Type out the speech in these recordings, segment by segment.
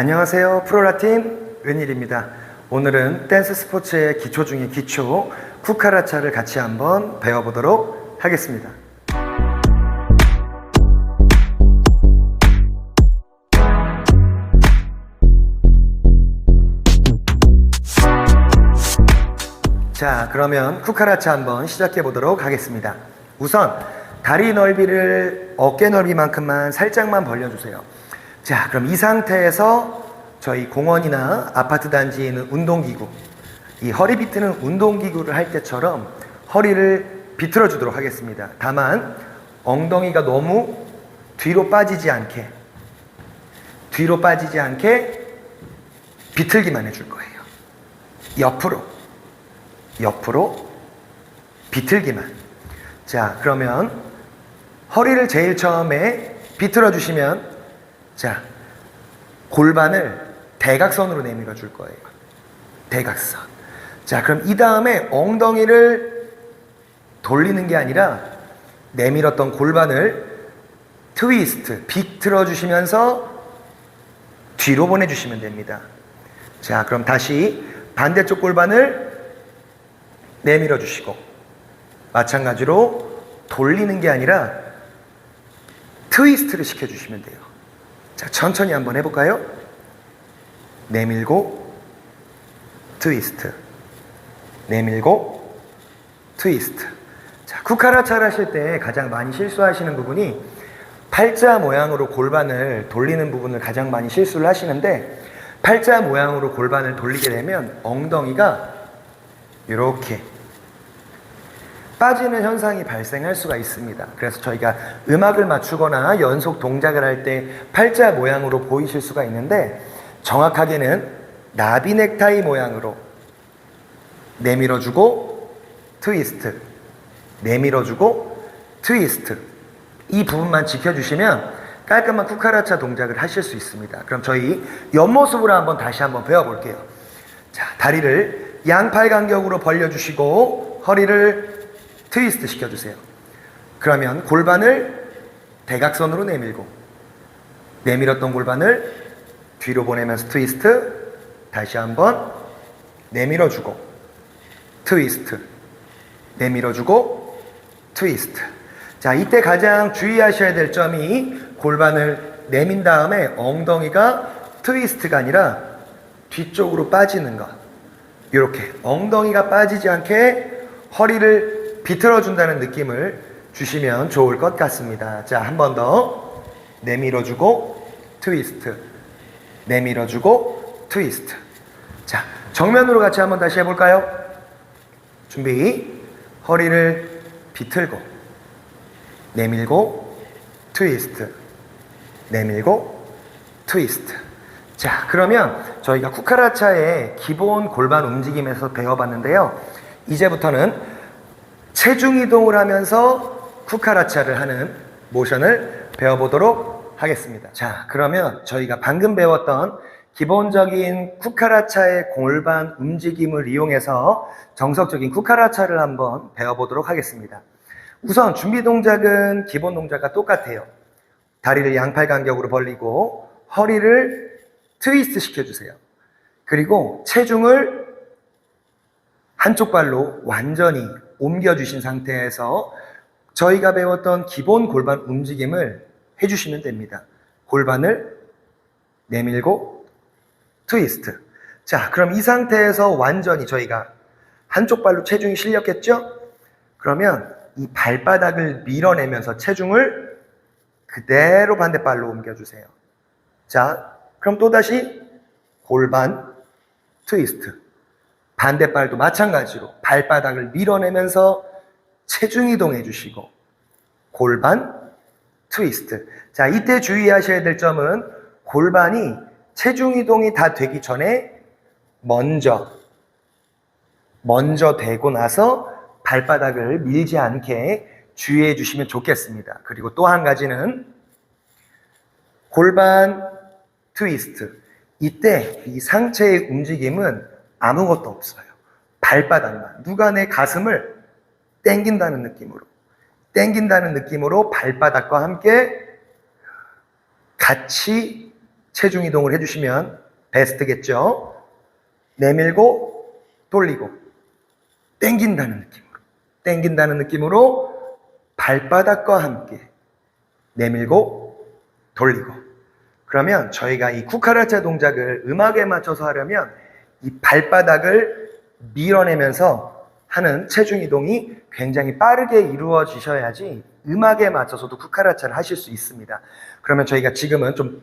안녕하세요. 프로라팀 은일입니다. 오늘은 댄스 스포츠의 기초 중의 기초, 쿠카라차를 같이 한번 배워보도록 하겠습니다. 자, 그러면 쿠카라차 한번 시작해 보도록 하겠습니다. 우선 다리 넓이를 어깨 넓이만큼만 살짝만 벌려주세요. 자, 그럼 이 상태에서 저희 공원이나 아파트 단지에 있는 운동기구, 이 허리 비트는 운동기구를 할 때처럼 허리를 비틀어 주도록 하겠습니다. 다만 엉덩이가 너무 뒤로 빠지지 않게, 뒤로 빠지지 않게 비틀기만 해줄 거예요. 옆으로. 옆으로 비틀기만. 자, 그러면 허리를 제일 처음에 비틀어 주시면 자, 골반을 대각선으로 내밀어 줄 거예요. 대각선. 자, 그럼 이 다음에 엉덩이를 돌리는 게 아니라 내밀었던 골반을 트위스트, 비틀어 주시면서 뒤로 보내주시면 됩니다. 자, 그럼 다시 반대쪽 골반을 내밀어 주시고 마찬가지로 돌리는 게 아니라 트위스트를 시켜 주시면 돼요. 자, 천천히 한번 해볼까요? 내밀고 트위스트 내밀고 트위스트 자, 쿠카라차를 하실 때 가장 많이 실수하시는 부분이 팔자 모양으로 골반을 돌리는 부분을 가장 많이 실수를 하시는데 팔자 모양으로 골반을 돌리게 되면 엉덩이가 이렇게 빠지는 현상이 발생할 수가 있습니다. 그래서 저희가 음악을 맞추거나 연속 동작을 할 때 팔자 모양으로 보이실 수가 있는데 정확하게는 나비 넥타이 모양으로 내밀어주고 트위스트 내밀어주고 트위스트 이 부분만 지켜주시면 깔끔한 쿠카라차 동작을 하실 수 있습니다. 그럼 저희 옆모습으로 한번 다시 한번 배워볼게요. 자, 다리를 양팔 간격으로 벌려주시고 허리를 트위스트 시켜주세요. 그러면 골반을 대각선으로 내밀고 내밀었던 골반을 뒤로 보내면서 트위스트 다시 한번 내밀어주고 트위스트 내밀어주고 트위스트 자 이때 가장 주의하셔야 될 점이 골반을 내민 다음에 엉덩이가 트위스트가 아니라 뒤쪽으로 빠지는 것 이렇게 엉덩이가 빠지지 않게 허리를 비틀어 준다는 느낌을 주시면 좋을 것 같습니다. 자, 한 번 더 내밀어 주고 트위스트. 내밀어 주고 트위스트. 자, 정면으로 같이 한번 다시 해 볼까요? 준비. 허리를 비틀고 내밀고 트위스트. 내밀고 트위스트. 자, 그러면 저희가 쿠카라차의 기본 골반 움직임에서 배워봤는데요. 이제부터는 체중 이동을 하면서 쿠카라차를 하는 모션을 배워보도록 하겠습니다. 자, 그러면 저희가 방금 배웠던 기본적인 쿠카라차의 골반 움직임을 이용해서 정석적인 쿠카라차를 한번 배워보도록 하겠습니다. 우선 준비 동작은 기본 동작과 똑같아요. 다리를 양팔 간격으로 벌리고 허리를 트위스트 시켜주세요. 그리고 체중을 한쪽 발로 완전히 옮겨주신 상태에서 저희가 배웠던 기본 골반 움직임을 해주시면 됩니다. 골반을 내밀고 트위스트. 자, 그럼 이 상태에서 완전히 저희가 한쪽 발로 체중이 실렸겠죠? 그러면 이 발바닥을 밀어내면서 체중을 그대로 반대발로 옮겨주세요. 자, 그럼 또다시 골반 트위스트. 반대발도 마찬가지로 발바닥을 밀어내면서 체중 이동해 주시고 골반 트위스트. 자, 이때 주의하셔야 될 점은 골반이 체중 이동이 다 되기 전에 먼저 먼저 되고 나서 발바닥을 밀지 않게 주의해 주시면 좋겠습니다. 그리고 또 한 가지는 골반 트위스트. 이때 이 상체의 움직임은 아무것도 없어요. 발바닥만. 누가 내 가슴을 땡긴다는 느낌으로. 땡긴다는 느낌으로 발바닥과 함께 같이 체중 이동을 해주시면 베스트겠죠? 내밀고 돌리고 땡긴다는 느낌으로 땡긴다는 느낌으로 발바닥과 함께 내밀고 돌리고 그러면 저희가 이 쿠카라차 동작을 음악에 맞춰서 하려면 이 발바닥을 밀어내면서 하는 체중 이동이 굉장히 빠르게 이루어지셔야지 음악에 맞춰서도 쿠카라차를 하실 수 있습니다. 그러면 저희가 지금은 좀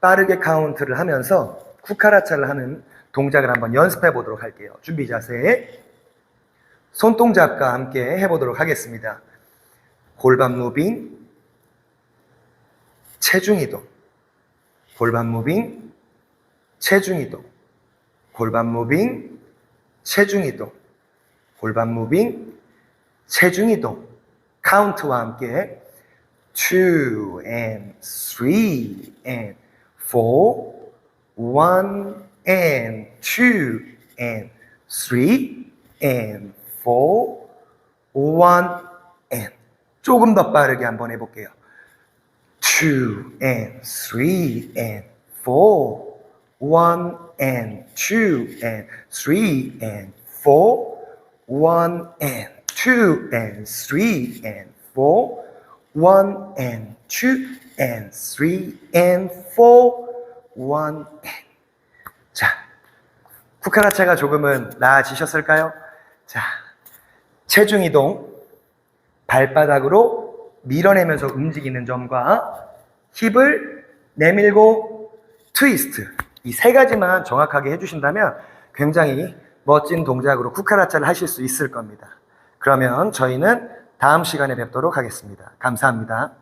빠르게 카운트를 하면서 쿠카라차를 하는 동작을 한번 연습해 보도록 할게요. 준비 자세. 손동작과 함께 해보도록 하겠습니다. 골반 무빙, 체중 이동, 골반 무빙, 체중 이동, 골반 무빙, 체중 이동, 골반 무빙, 체중 이동. 카운트와 함께 2 and 3 and 4 1 and 2 and 3 and 4 1 and 조금 더 빠르게 한번 해볼게요. 2 and 3 and 4 1 and 2 and 3 and 4 1 and 2 and 3 and 4 1 and 2 and 3 and 4 1 and. 자, 쿠카라차가 조금은 나아지셨을까요? 자, 체중 이동, 발바닥으로 밀어내면서 움직이는 점과 힙을 내밀고 트위스트 이 세 가지만 정확하게 해주신다면 굉장히 멋진 동작으로 쿠카라차를 하실 수 있을 겁니다. 그러면 저희는 다음 시간에 뵙도록 하겠습니다. 감사합니다.